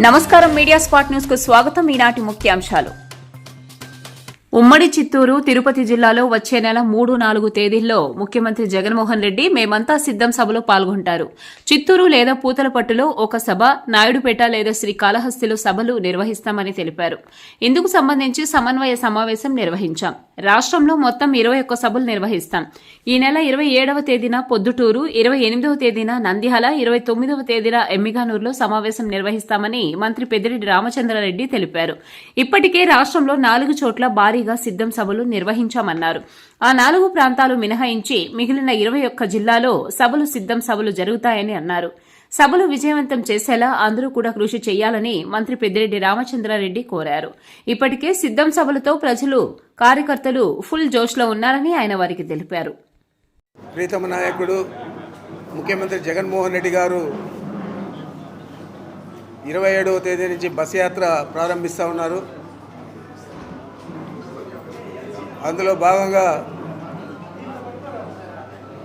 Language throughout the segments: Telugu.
నమస్కారం మీడియా స్పాట్ న్యూస్కు స్వాగతం. ఈనాటి ముఖ్యాంశాలు. ఉమ్మడి చిత్తూరు తిరుపతి జిల్లాలో వచ్చే నెల మూడు నాలుగు తేదీల్లో ముఖ్యమంత్రి జగన్మోహన్ రెడ్డి మేమంతా సిద్దం సభలో పాల్గొంటారు. చిత్తూరు లేదా పూతలపట్టులో ఒక సభ నాయుడుపేట లేదా శ్రీకాళహస్తిలో సభలు నిర్వహిస్తామని తెలిపారు. ఇందుకు సంబంధించి సమన్వయ సమావేశం నిర్వహించాం. రాష్ట్రంలో మొత్తం ఇరవై ఒక్క సభలు నిర్వహిస్తాం. ఈ నెల ఇరవై ఏడవ తేదీన పొద్దుటూరు ఇరవై ఎనిమిదవ తేదీన నంద్యాల ఇరవై తొమ్మిదవ తేదీన ఎమ్మిగానూరులో సమావేశం నిర్వహిస్తామని మంత్రి పెద్దిరెడ్డి రామచంద్రారెడ్డి తెలిపారు. ఇప్పటికే రాష్ట్రంలో నాలుగు చోట్ల భారీగా సిద్దం సభలు నిర్వహించామన్నారు. ఆ నాలుగు ప్రాంతాలు మినహాయించి మిగిలిన ఇరవై ఒక్క జిల్లాలో సభలు సిద్దం సభలు జరుగుతాయని అన్నారు. సభలు విజయవంతం చేసేలా అందరూ కూడా కృషి చేయాలని మంత్రి పెద్దిరెడ్డి రామచంద్రారెడ్డి కోరారు. ఇప్పటికే సిద్దం సభలతో ప్రజలు కార్యకర్తలు ఫుల్ జోష్లో ఉన్నారని ఆయన వారికి తెలిపారు. ప్రీతమ నాయకుడు ముఖ్యమంత్రి జగన్మోహన్ రెడ్డి గారు ఇరవై ఏడవ తేదీ నుంచి బస్ యాత్ర ప్రారంభిస్తూ ఉన్నారు. అందులో భాగంగా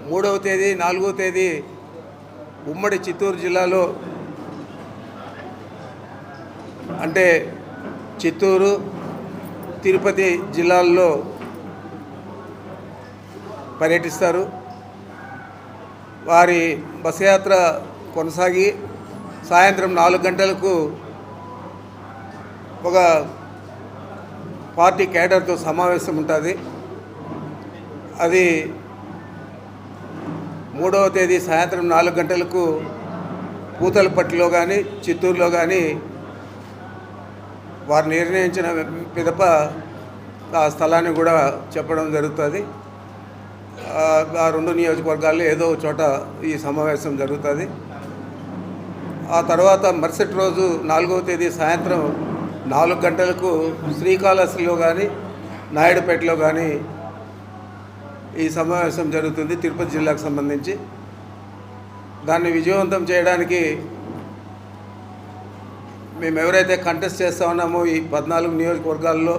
మూడవ తేదీ నాలుగవ తేదీ ఉమ్మడి చిత్తూరు జిల్లాలో అంటే చిత్తూరు తిరుపతి జిల్లాల్లో పర్యటిస్తారు. వారి బస్ యాత్ర కొనసాగి సాయంత్రం నాలుగు గంటలకు ఒక పార్టీ కేడర్తో సమావేశం ఉంటుంది. అది మూడవ తేదీ సాయంత్రం నాలుగు గంటలకు పూతలపట్టిలో కానీ చిత్తూరులో కానీ వారు నిర్ణయించిన పిదప ఆ స్థలాన్ని కూడా చెప్పడం జరుగుతుంది. ఆ రెండు నియోజకవర్గాల్లో ఏదో చోట ఈ సమావేశం జరుగుతుంది. ఆ తర్వాత మరుసటి రోజు నాలుగవ తేదీ సాయంత్రం నాలుగు గంటలకు శ్రీకాళహస్తిలో కానీ నాయుడుపేటలో కానీ ఈ సమావేశం జరుగుతుంది తిరుపతి జిల్లాకు సంబంధించి. దాన్ని విజయవంతం చేయడానికి మేము ఎవరైతే కంటెస్ట్ చేస్తూ ఉన్నామో ఈ పద్నాలుగు నియోజకవర్గాల్లో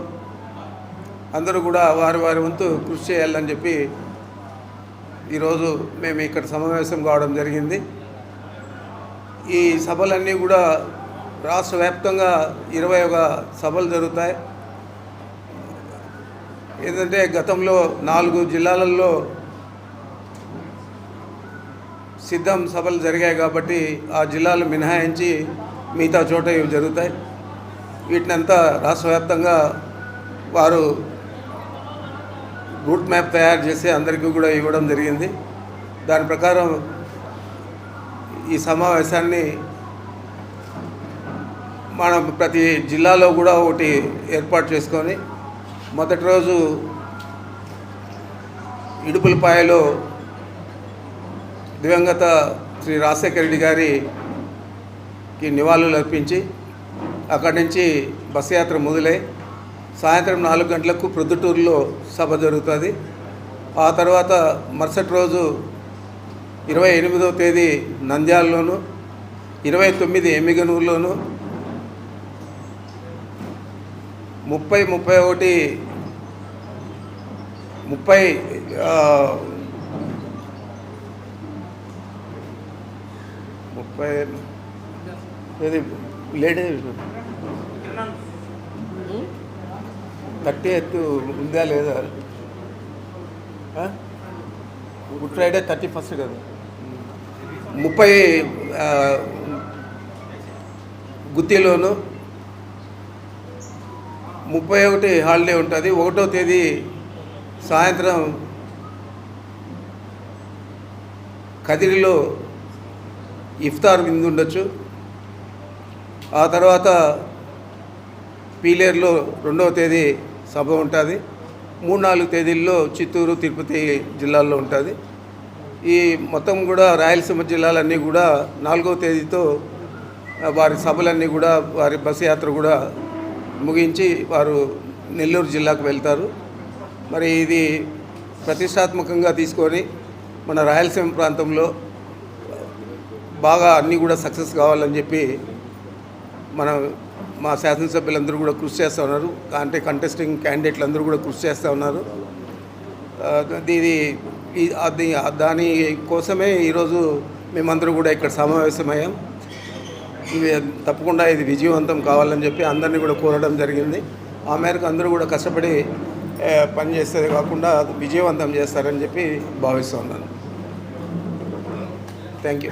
అందరూ కూడా వారి వారి వంతు కృషి చేయాలని చెప్పి ఈరోజు మేము ఇక్కడ సమావేశం కావడం జరిగింది. ఈ సభలన్నీ కూడా రాష్ట్ర వ్యాప్తంగా ఇరవై ఒక సభలు జరుగుతాయి. ఏంటంటే గతంలో నాలుగు జిల్లాలలో సిద్ధం సభలు జరిగాయి కాబట్టి ఆ జిల్లాలు మినహాయించి మిగతా చోట ఇవి జరుగుతాయి. వీటినంతా రాష్ట్ర వ్యాప్తంగా వారు రూట్ మ్యాప్ తయారు చేసి అందరికీ కూడా ఇవ్వడం జరిగింది. దాని ప్రకారం ఈ సమావేశాన్ని మనం ప్రతి జిల్లాలో కూడా ఒకటి ఏర్పాటు చేసుకొని మొదటి రోజు ఇడుపులపాయలో దివంగత శ్రీ రాజశేఖర రెడ్డి గారికి నివాళులు అర్పించి అక్కడి నుంచి బస్ యాత్ర మొదలై సాయంత్రం నాలుగు గంటలకు ప్రొద్దుటూరులో సభ జరుగుతుంది. ఆ తర్వాత మరుసటి రోజు ఇరవై ఎనిమిదవ తేదీ నంద్యాలలోను ఇరవై తొమ్మిది ఎమ్మిగనూరులోను ముప్పై ముప్పై ఒకటి ముప్పై ముప్పై ఇది లేడీ థర్టీ ఎయిత్ ఉందా లేదా? గుడ్ ఫ్రైడే థర్టీ ఫస్ట్ కదా. ముప్పై గుత్తిలోను ముప్పై ఒకటి హాలిడే ఉంటుంది. ఒకటో తేదీ సాయంత్రం కదిరిలో ఇఫ్తార్ విందు ఉండొచ్చు. ఆ తర్వాత పీలేరులో రెండవ తేదీ సభ ఉంటుంది. మూడు నాలుగు తేదీల్లో చిత్తూరు తిరుపతి జిల్లాల్లో ఉంటుంది. ఈ మొత్తం కూడా రాయలసీమ జిల్లాలన్నీ కూడా నాలుగవ తేదీతో వారి సభలన్నీ కూడా వారి బస్సు యాత్ర కూడా ముగించి వారు నెల్లూరు జిల్లాకు వెళ్తారు. మరి ఇది ప్రతిష్టాత్మకంగా తీసుకొని మన రాయలసీమ ప్రాంతంలో బాగా అన్నీ కూడా సక్సెస్ కావాలని చెప్పి మన మా శాసనసభ్యులందరూ కూడా కృషి చేస్తూ ఉన్నారు. అంటే కంటెస్టింగ్ క్యాండిడేట్లు అందరూ కూడా కృషి చేస్తూ ఉన్నారు. దీని అది దాని కోసమే ఈరోజు మేమందరూ కూడా ఇక్కడ సమావేశమయ్యాం. ఇవి తప్పకుండా ఇది విజయవంతం కావాలని చెప్పి అందరినీ కూడా కోరడం జరిగింది. ఆ మేరకు అందరూ కూడా కష్టపడి ఏ, పని కాకుండా విజయవంతం చేస్తారని చెప్పి భావిస్తున్నాను. Thank you